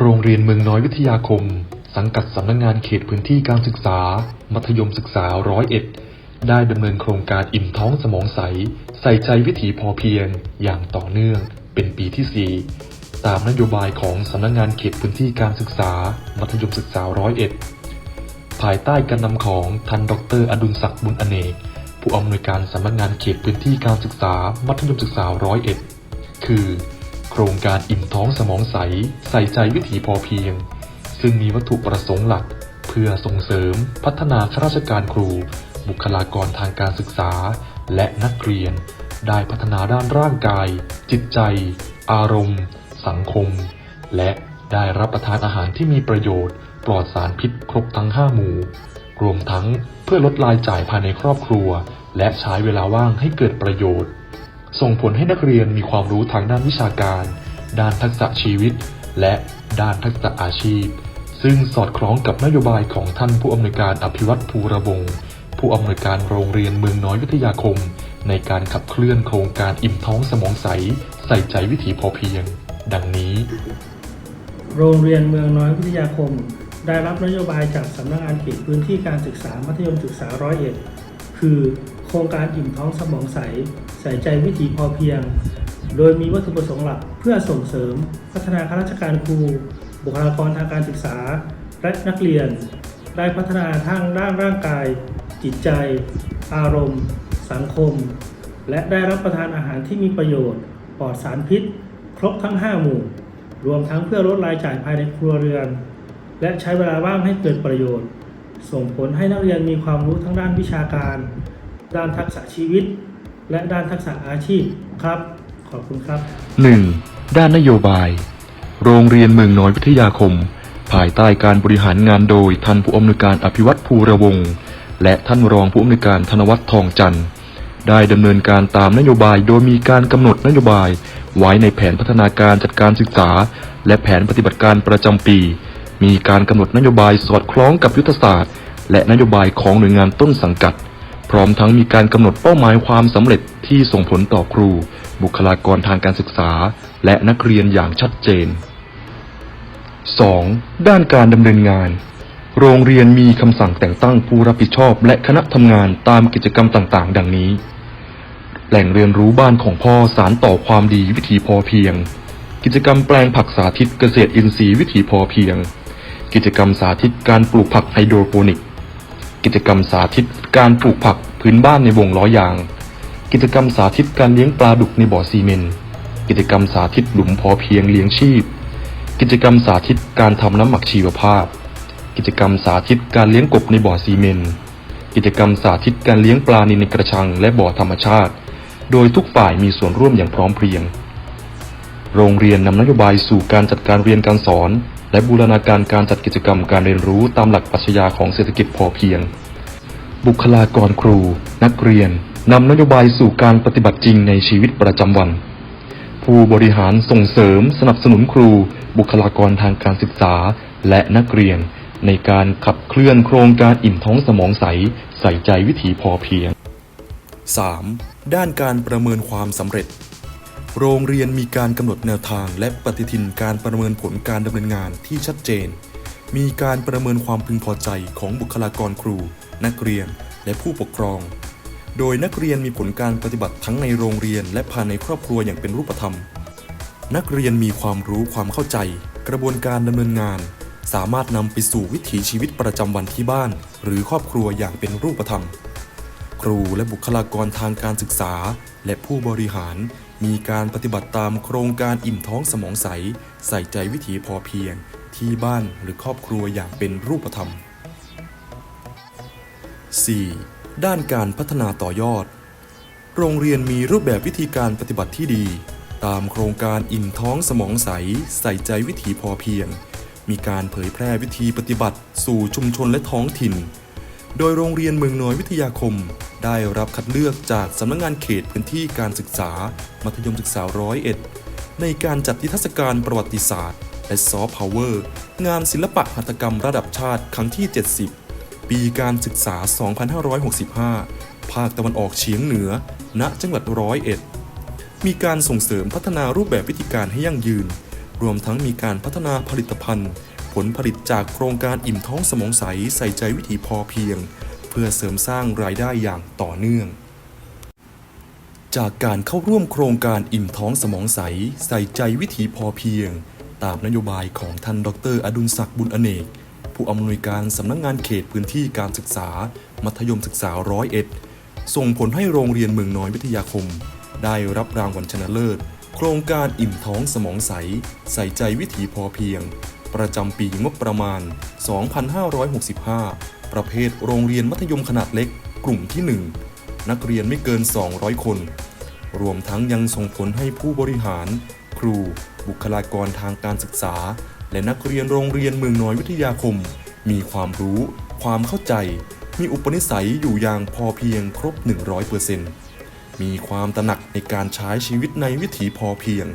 โรงเรียนเมืองน้อยวิทยาคม สังกัดสำนักงงานเขตพื้นที่การศึกษา มัธยมศึกษาร้อยเอ็ดได้ดำเนินโครงการอิ่มท้องสมองใส ใส่ใจวิถีพอเพียง อย่างต่อเนื่อง เป็นปีที่ 4 ตามนโยบายของสำนักงงานเขตพื้นที่การศึกษา มัธยมศึกษาร้อยเอ็ดภายใต้การนำของท่านดร อดุลศักดิ์บุญอเนก ผู้อำนวยการสำนักงานเขตพื้นที่การศึกษา มัธยมศึกษาร้อยเอ็ดคือ ครงการอิ่มท้องสมองใส ใส่ใจวิถีพอเพียง ซึ่งมีวัตถุประสงค์หลัก เพื่อส่งเสริม พัฒนาข้าราชการครู บุคลากรทางการศึกษา และนักเรียน ได้พัฒนาด้านร่างกาย จิตใจ อารมณ์ สังคม และได้รับประทานอาหารที่มีประโยชน์ ปลอดสารพิษครบทั้ง 5 หมู่ รวมทั้งเพื่อลดรายจ่ายภายในครอบครัว และใช้เวลาว่างให้เกิดประโยชน์ ส่งผลให้นักเรียนมีความรู้ทางด้านวิชาการ ด้านทักษะชีวิต และด้านทักษะอาชีพ ซึ่งสอดคล้องกับนโยบายของท่านผู้อำนวยการอภิวัตภูระวงผู้อำนวยการโรงเรียนเมืองน้อยวิทยาคม ในการขับเคลื่อนโครงการอิ่มท้องสมองใส ใส่ใจวิถีพอเพียง ดังนี้ โรงเรียนเมืองน้อยวิทยาคม ได้รับนโยบายจากสำนักงานเขตพื้นที่การศึกษามัธยมศึกษาร้อยเอ็ดคือ รงการอิ่มท้องสมองใส ใส่ใจวิถีพอเพียง โดยมีวัตถุประสงค์หลักเพื่อส่งเสริม พัฒนาข้าราชการครู บุคลากรทางการศึกษา และนักเรียน ได้พัฒนาทางด้านร่างกาย จิตใจ อารมณ์ สังคม และได้รับประทานอาหารที่มีประโยชน์ ปลอดสารพิษ ครบทั้ง 5 หมู่ รวมทั้งเพื่อลดรายจ่ายภายในครัวเรือน และใช้เวลาว่างให้เกิดประโยชน์ ส่งผลให้นักเรียนมีความรู้ทั้งด้านวิชาการ ด้านทักษะชีวิต และด้านทักษะอาชีพครับ ขอบคุณครับ 1. ด้านนโยบาย โรงเรียนเมืองน้อยวิทยาคม ภายใต้การบริหารงานโดยท่านผู้อำนวยการอภิวัตภูระวงศ์และท่านรองผู้อำนวยการธนวัฒน์ทองจันทร์ได้ดำเนินการตามนโยบายโดยมีการกำหนดนโยบาย ไว้ในแผนพัฒนาการจัดการศึกษา และแผนปฏิบัติการประจำปี มีการกำหนดนโยบายสอดคล้องกับยุทธศาสตร์ และนโยบายของหน่วยงานต้นสังกัด พร้อมทั้งมีการกำหนดเป้าหมายความสำเร็จที่ส่งผลต่อครู บุคลากรทางการศึกษา และนักเรียนอย่างชัดเจน 2. ด้านการดำเนินงาน โรงเรียนมีคำสั่งแต่งตั้งผู้รับผิดชอบ และคณะทำงานตามกิจกรรมต่างๆ ดังนี้ แหล่งเรียนรู้บ้านของพ่อสารต่อความดีวิถีพอเพียง กิจกรรมแปลงผักสาธิตเกษตรอินทรีย์วิถีพอเพียง กิจกรรมสาธิตการปลูกผักไฮโดรโปนิก กิจกรรมสาธิตการปลูกผักพื้นบ้านในวงล้อยาง กิจกรรมสาธิตการเลี้ยงปลาดุกในบ่อซีเมนต์กิจกรรมสาธิตหลุมพอเพียงเลี้ยงชีพ กิจกรรมสาธิตการทำน้ำหมักชีวภาพ กิจกรรมสาธิตการเลี้ยงกบในบ่อซีเมนต์กิจกรรมสาธิตการเลี้ยงปลานิลในกระชังและบ่อธรรมชาติ โดยทุกฝ่ายมีส่วนร่วมอย่างพร้อมเพรียง โรงเรียนนำนโยบายสู่การจัดการเรียนการสอน และบูรณาการการจัดกิจกรรมการเรียนรู้ตามหลักปรัชญาของเศรษฐกิจพอเพียง บุคลากรครู นักเรียนนำนโยบายสู่การปฏิบัติจริงในชีวิตประจำวัน ผู้บริหารส่งเสริม สนับสนุนครู บุคลากรทางการศึกษา และนักเรียน ในการขับเคลื่อนโครงการอิ่มท้องสมองใส ใส่ใจวิถีพอเพียง 3. ด้านการประเมินความสำเร็จ โรงเรียนมีการกำหนดแนวทางและปฏิทินการประเมินผลการดำเนินงานที่ชัดเจน มีการประเมินความพึงพอใจของบุคลากรครู นักเรียน และผู้ปกครอง โดยนักเรียนมีผลการปฏิบัติทั้งในโรงเรียนและภายในครอบครัวอย่างเป็นรูปธรรม นักเรียนมีความรู้ความเข้าใจ กระบวนการดำเนินงาน สามารถนำไปสู่วิถีชีวิตประจำวันที่บ้าน หรือครอบครัวอย่างเป็นรูปธรรม ครูและบุคลากรทางการศึกษา และผู้บริหาร มีการปฏิบัติตามโครงการอิ่มท้องสมองใส ใส่ใจวิถีพอเพียง ที่บ้านหรือครอบครัวอย่างเป็นรูปธรรม 4. ด้านการพัฒนาต่อยอด โรงเรียนมีรูปแบบวิธีการปฏิบัติที่ดี ตามโครงการอิ่มท้องสมองใส ใส่ใจวิถีพอเพียง มีการเผยแพร่วิธีปฏิบัติสู่ชุมชนและท้องถิ่น โดยโรงเรียนเมืองน้อยวิทยาคม ได้รับคัดเลือกจากสำนักงานเขตพื้นที่การศึกษา มัธยมศึกษาร้อยเอ็ดในการจัดนิทรรศการประวัติศาสตร์ และซอฟต์พาวเวอร์ งานศิลปะหัตถกรรมระดับชาติครั้งที่ 70 ปีการศึกษา 2565 ภาคตะวันออกเฉียงเหนือ ณ จังหวัดร้อยเอ็ด มีการส่งเสริมพัฒนารูปแบบวิธีการให้ยั่งยืน รวมทั้งมีการพัฒนาผลิตภัณฑ์ ผลผลิตจากโครงการอิ่มท้องสมองใสใส่ใจวิถีพอเพียง เพื่อเสริมสร้างรายได้อย่างต่อเนื่อง จากการเข้าร่วมโครงการอิ่มท้องสมองใสใส่ใจวิถีพอเพียง ตามนโยบายของท่านดร อดุลศักดิ์บุญอเนก ผู้อำนวยการสำนักงงานเขตพื้นที่การศึกษา มัธยมศึกษาร้อยเอ็ดส่งผลให้โรงเรียนเมืองน้อยวิทยาคม ได้รับรางวัลชนะเลิศ โครงการอิ่มท้องสมองใส ใส่ใจวิถีพอเพียง ประจำปีงบประมาณ 2565 ประเภทโรงเรียนมัธยมขนาดเล็ก กลุ่มที่ 1 นักเรียนไม่เกิน 200 คน รวมทั้งยังส่งผลให้ผู้บริหาร ครู บุคลากรทางการศึกษา และนักเรียนโรงเรียนเมืองน้อยวิทยาคม มีความรู้ ความเข้าใจ มีอุปนิสัยอยู่อย่างพอเพียงครบ 100%มีความตระหนักในการใช้ชีวิตในวิถีพอเพียง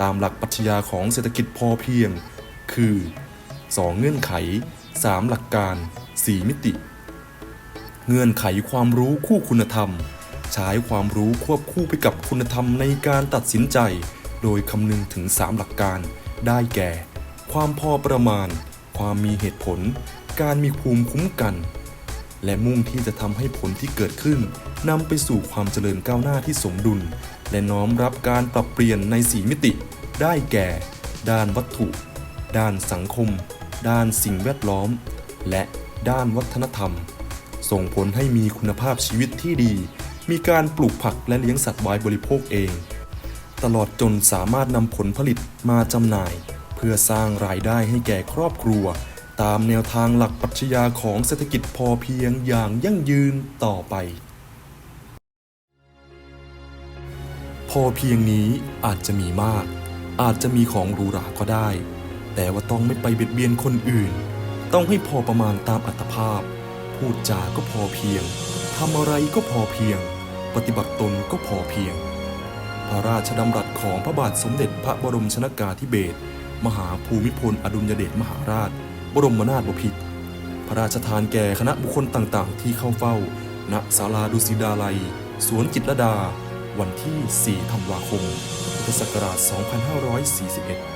ตามหลักปรัชญาของเศรษฐกิจพอเพียง คือ 2 เงื่อนไข 3 หลักการ 4 มิติ เงื่อนไขความรู้คู่คุณธรรม ใช้ความรู้ควบคู่ไปกับคุณธรรมในการตัดสินใจ โดยคำนึงถึง 3 หลักการ ได้แก่ ความพอประมาณ ความมีเหตุผล การมีภูมิคุ้มกัน และมุ่งที่จะทำให้ผลที่เกิดขึ้นนำไปสู่ความเจริญก้าวหน้าที่สมดุล และน้อมรับการปรับเปลี่ยนในสีมิติ ได้แก่ ด้านวัตถุ ด้านสังคม ด้านสิ่งแวดล้อม และด้านวัฒนธรรม ส่งผลให้มีคุณภาพชีวิตที่ดี มีการปลูกผักและเลี้ยงสัตว์ไว้บริโภคเอง ตลอดจนสามารถนำผลผลิตมาจำหน่าย เพื่อสร้างรายได้ให้แก่ครอบครัว ตามแนวทางหลักปรัชญาของเศรษฐกิจพอเพียงอย่างยั่งยืนต่อไปพอเพียงนี้อาจจะมีมาก อาจจะมีของหรูหราก็ได้ แต่ว่าต้องไม่ไปเบียดเบียนคนอื่น ต้องให้พอประมาณตามอัตภาพ พูดจาก็พอเพียงทำอะไรก็พอเพียง ปฏิบัติตนก็พอเพียง พระราชดำรัสของพระบาทสมเด็จพระบรมชนากาธิเบศรมหาภูมิพลอดุลยเดชมหาราช บรมนาถบพิตรพระราชทานแก่คณะบุคคลต่างๆ ที่เข้าเฝ้า ณศาลาดุสิดาลัย สวนจิตรดา วันที่ 4 ธันวาคม พุทธศักราช 2541